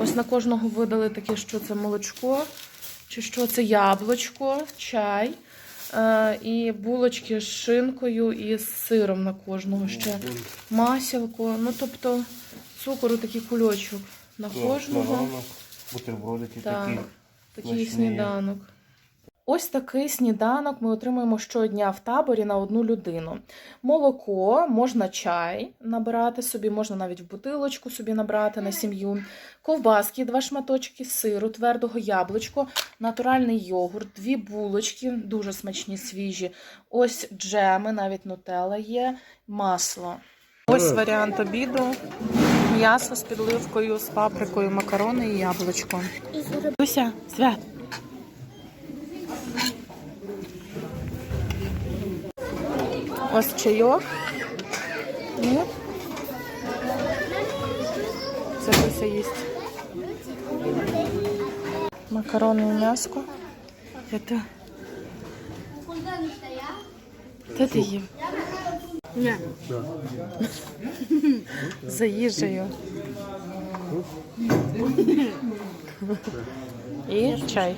Ось на кожного видали таке, що це молочко, чи що це яблучко, чай. Е, і булочки з шинкою і з сиром на кожного ще. Масілко. Ну, тобто цукору такий кульочок на кожного. Бутербродики Так, такі. такий сніданок. Ось такий сніданок ми отримуємо щодня в таборі на одну людину. Молоко, можна чай набирати собі, можна навіть в бутилочку собі набрати на сім'ю. Ковбаски, два шматочки сиру, твердого яблучко, натуральний йогурт, дві булочки, дуже смачні, свіжі. Ось джеми, навіть нутелла є, масло. Ось варіант обіду. М'ясо з підливкою, з паприкою, макарони і яблучко. Люся, свят. Ось чайок. Ні. Це Люся їсть. Макарони і м'яско. Это... Де ти їв? Ні. За їжею. І чай.